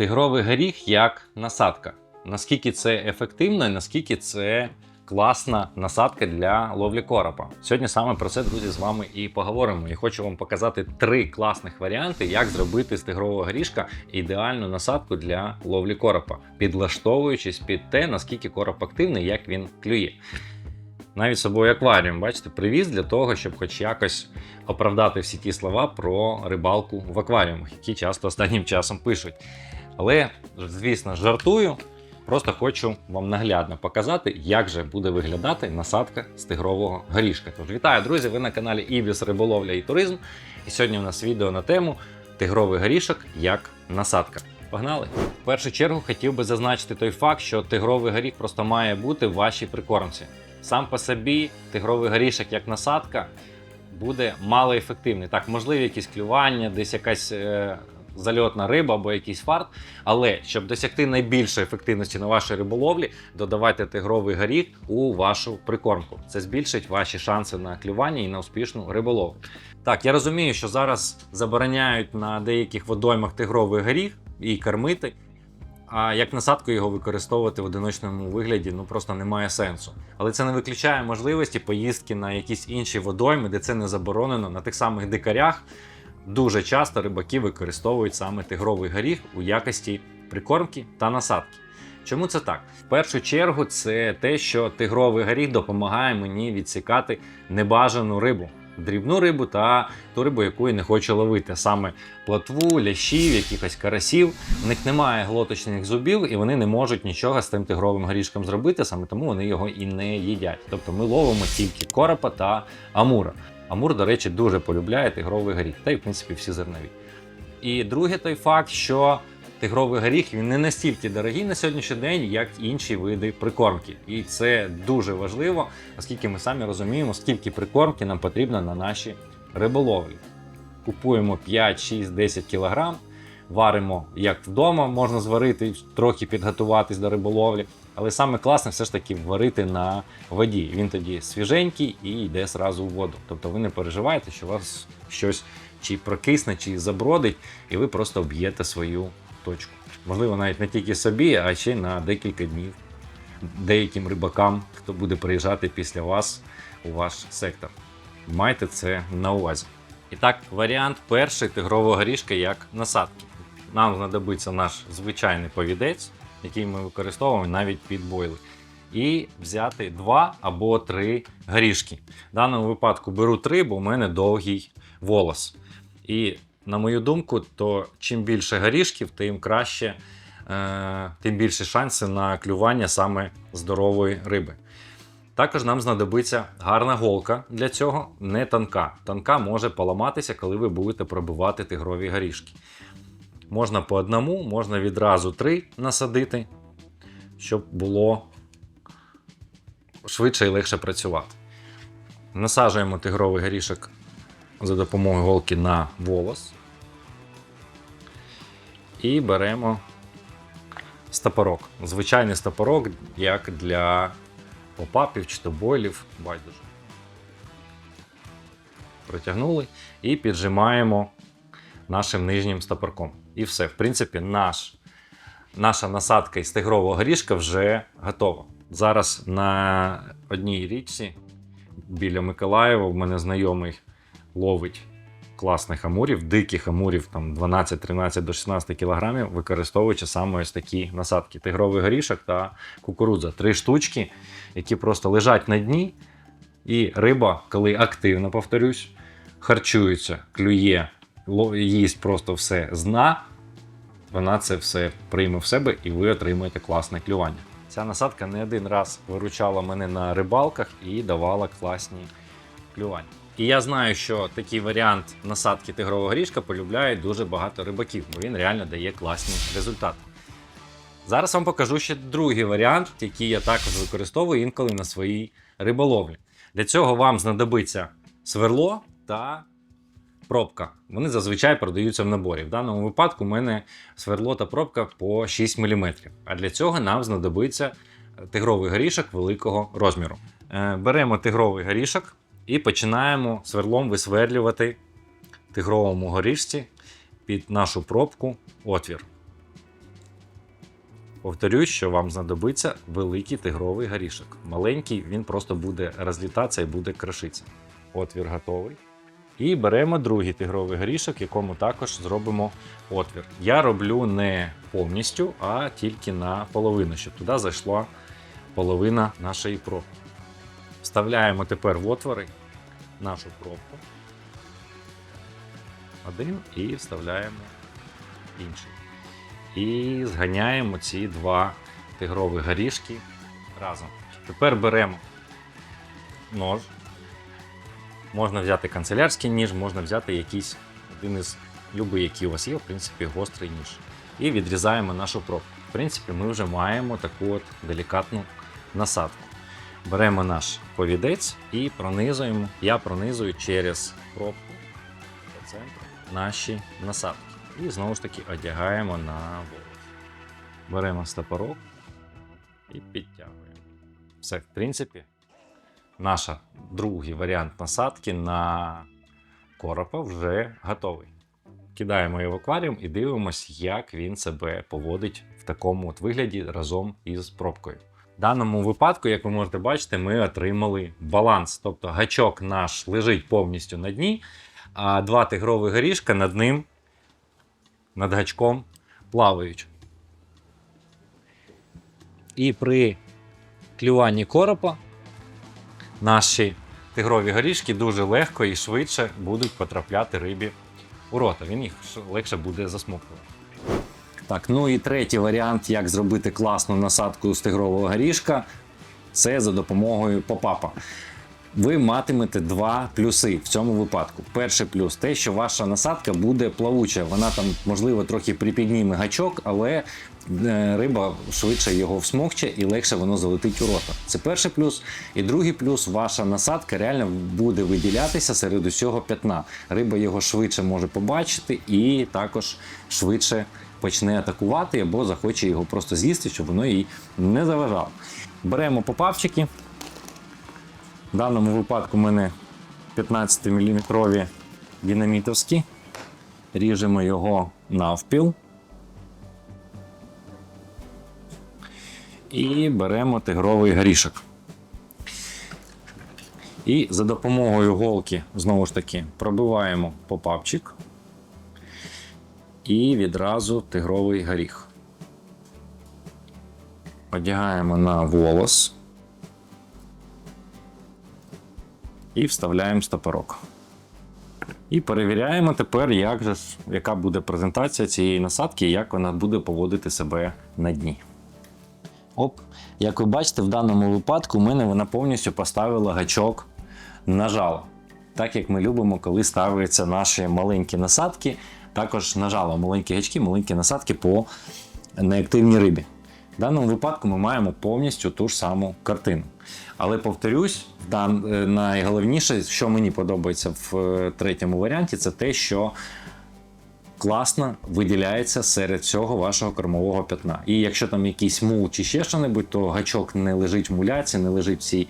Тигровий горіх як насадка. Наскільки це ефективно і наскільки це класна насадка для ловлі коропа. Сьогодні саме про це, друзі, з вами і поговоримо. І хочу вам показати три класних варіанти, як зробити з тигрового горішка ідеальну насадку для ловлі коропа, підлаштовуючись під те, наскільки короп активний, як він клює. Навіть собою акваріум, бачите, привіз для того, щоб хоч якось оправдати всі ті слова про рибалку в акваріумах, які часто останнім часом пишуть. Але, звісно, жартую. Просто хочу вам наглядно показати, як же буде виглядати насадка з тигрового горішка. Тож вітаю, друзі! Ви на каналі Ібіс Риболовля і Туризм. І сьогодні у нас відео на тему тигровий горішок як насадка. Погнали! В першу чергу хотів би зазначити той факт, що тигровий горіх просто має бути в вашій прикормці. Сам по собі тигровий горішок як насадка буде малоефективний. Так, можливі якісь клювання, десь якась е, зальотна риба або якийсь фарт. Але щоб досягти найбільшої ефективності на вашій риболовлі, додавайте тигровий горіх у вашу прикормку. Це збільшить ваші шанси на клювання і на успішну риболовлю. Так, я розумію, що зараз забороняють на деяких водоймах тигровий горіх і кормити. А як насадку його використовувати в одиночному вигляді ну просто немає сенсу. Але це не виключає можливості поїздки на якісь інші водойми, де це не заборонено. На тих самих дикарях дуже часто рибаки використовують саме тигровий горіх у якості прикормки та насадки. Чому це так? В першу чергу, це те, що тигровий горіх допомагає мені відсікати небажану рибу. Дрібну рибу та ту рибу, яку я не хочу ловити, саме плотву, лящів, якихось карасів. В них немає глоточних зубів, і вони не можуть нічого з тим тигровим горішком зробити, саме тому вони його і не їдять. Тобто ми ловимо тільки коропа та амура. Амур, до речі, дуже полюбляє тигровий горіх, та й в принципі всі зернові. І друге, той факт, що тигровий горіх він не настільки дорогий на сьогоднішній день, як інші види прикормки. І це дуже важливо, оскільки ми самі розуміємо, скільки прикормки нам потрібно на наші риболовлі. Купуємо 5, 6, 10 кілограм, варимо як вдома, можна зварити, трохи підготуватись до риболовлі. Але саме класне все ж таки варити на воді. Він тоді свіженький і йде зразу в воду. Тобто ви не переживаєте, що у вас щось чи прокисне, чи забродить, і ви просто б'єте свою точку. Можливо, навіть не тільки собі, а ще й на декілька днів деяким рибакам, хто буде приїжджати після вас у ваш сектор. Майте це на увазі. І так, варіант перший тигрового горішка як насадки. Нам знадобиться наш звичайний повідець, який ми використовуємо навіть під бойли. І взяти два або три горішки. В даному випадку беру три, бо в мене довгий волос. І на мою думку, то чим більше горішків, тим краще, е, тим більше шанси на клювання саме здорової риби. Також нам знадобиться гарна голка для цього, не тонка. Тонка може поламатися, коли ви будете пробивати тигрові горішки. Можна по одному, можна відразу три насадити, щоб було швидше і легше працювати. Насаджуємо тигровий горішок за допомогою голки на волос. І беремо стопорок. Звичайний стопорок, як для попапів чи то бойлів, байдуже. Протягнули і піджимаємо нашим нижнім стопорком. І все. В принципі, наш, наша насадка із тигрового горішка вже готова. Зараз на одній річці біля Миколаєва в мене знайомий ловить класних амурів, диких амурів там 12-13 до 16 кілограмів, використовуючи саме ось такі насадки: тигровий горішок та кукурудза. Три штучки, які просто лежать на дні. І риба, коли активно, повторюсь, харчується, клює, їсть просто все з дна, вона це все прийме в себе і ви отримуєте класне клювання. Ця насадка не один раз виручала мене на рибалках і давала класні клювання. І я знаю, що такий варіант насадки тигрового горішка полюбляють дуже багато рибаків, бо він реально дає класні результати. Зараз вам покажу ще другий варіант, який я також використовую інколи на своїй риболовлі. Для цього вам знадобиться сверло та пробка. Вони зазвичай продаються в наборі. В даному випадку у мене сверло та пробка по 6 мм. А для цього нам знадобиться тигровий горішок великого розміру. Е, Беремо тигровий горішок і починаємо сверлом висверлювати тигровому горішці під нашу пробку отвір. Повторюсь, що вам знадобиться великий тигровий горішок. Маленький він просто буде розлітатися і буде крошитися. Отвір готовий. І беремо другий тигровий горішок, якому також зробимо отвір. Я роблю не повністю, а тільки на половину, щоб туди зайшла половина нашої пробки. Вставляємо тепер в отвори нашу пробку. Один і вставляємо інший. І зганяємо ці два тигрові горішки разом. Тепер беремо нож. Можна взяти канцелярський ніж, можна взяти якийсь один із любий, який у вас є, в принципі, гострий ніж. І відрізаємо нашу пробку. В принципі, ми вже маємо таку от делікатну насадку. Беремо наш повідець і пронизуємо. Я пронизую через пробку по центру наші насадки. І знову ж таки одягаємо на волос. Беремо стопорок і підтягуємо. Все, в принципі, наш другий варіант насадки на коропа вже готовий. Кидаємо його в акваріум і дивимося, як він себе поводить в такому от вигляді разом із пробкою. В даному випадку, як ви можете бачити, ми отримали баланс. Тобто гачок наш лежить повністю на дні, а два тигрові горішка над ним, над гачком плавають. І при клюванні коропа наші тигрові горішки дуже легко і швидше будуть потрапляти рибі у рота. Він їх легше буде засмоктувати. Так, ну і третій варіант, як зробити класну насадку з тигрового горішка, це за допомогою попапа. Ви матимете два плюси в цьому випадку. Перший плюс те, що ваша насадка буде плавуча. Вона там, можливо, трохи припідніме гачок, але е, риба швидше його всмокче і легше воно залетить у рота. Це перший плюс. І другий плюс, ваша насадка реально буде виділятися серед усього п'ятна. Риба його швидше може побачити і також швидше почне атакувати або захоче його просто з'їсти, щоб воно їй не заважало. Беремо попавчики. В даному випадку в мене 15-мм динамітовські. Ріжемо його навпіл. І беремо тигровий горішок. І за допомогою голки, знову ж таки, пробиваємо попапчик і відразу тигровий горіх. Одягаємо на волос. І вставляємо стопорок. І перевіряємо тепер, як же, яка буде презентація цієї насадки і як вона буде поводити себе на дні. Оп, як ви бачите, в даному випадку у мене вона повністю поставила гачок на жало. Так як ми любимо, коли ставляться наші маленькі насадки, також на жало маленькі гачки, маленькі насадки по неактивній рибі. В даному випадку ми маємо повністю ту ж саму картину. Але повторюсь, е, найголовніше, що мені подобається в е, третьому варіанті, це те, що класно виділяється серед цього вашого кормового п'ятна. І якщо там якийсь мул чи ще що-небудь, то гачок не лежить в муляці, не лежить в, цій,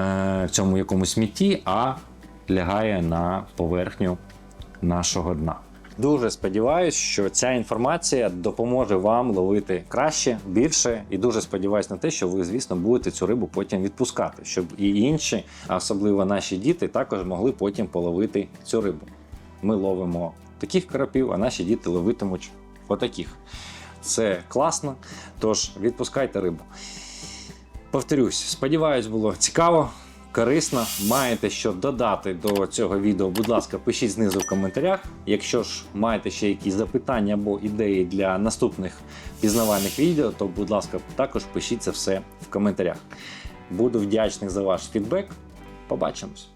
е, в цьому якомусь смітті, а лягає на поверхню нашого дна. Дуже сподіваюся, що ця інформація допоможе вам ловити краще, більше, і дуже сподіваюся на те, що ви, звісно, будете цю рибу потім відпускати, щоб і інші, а особливо наші діти, також могли потім половити цю рибу. Ми ловимо таких карапів, а наші діти ловитимуть отаких. Це класно. Тож відпускайте рибу. Повторюсь, сподіваюсь, було цікаво, корисно. Маєте що додати до цього відео, будь ласка, пишіть знизу в коментарях. Якщо ж маєте ще якісь запитання або ідеї для наступних пізнавальних відео, то, будь ласка, також пишіть це все в коментарях. Буду вдячний за ваш фідбек. Побачимось!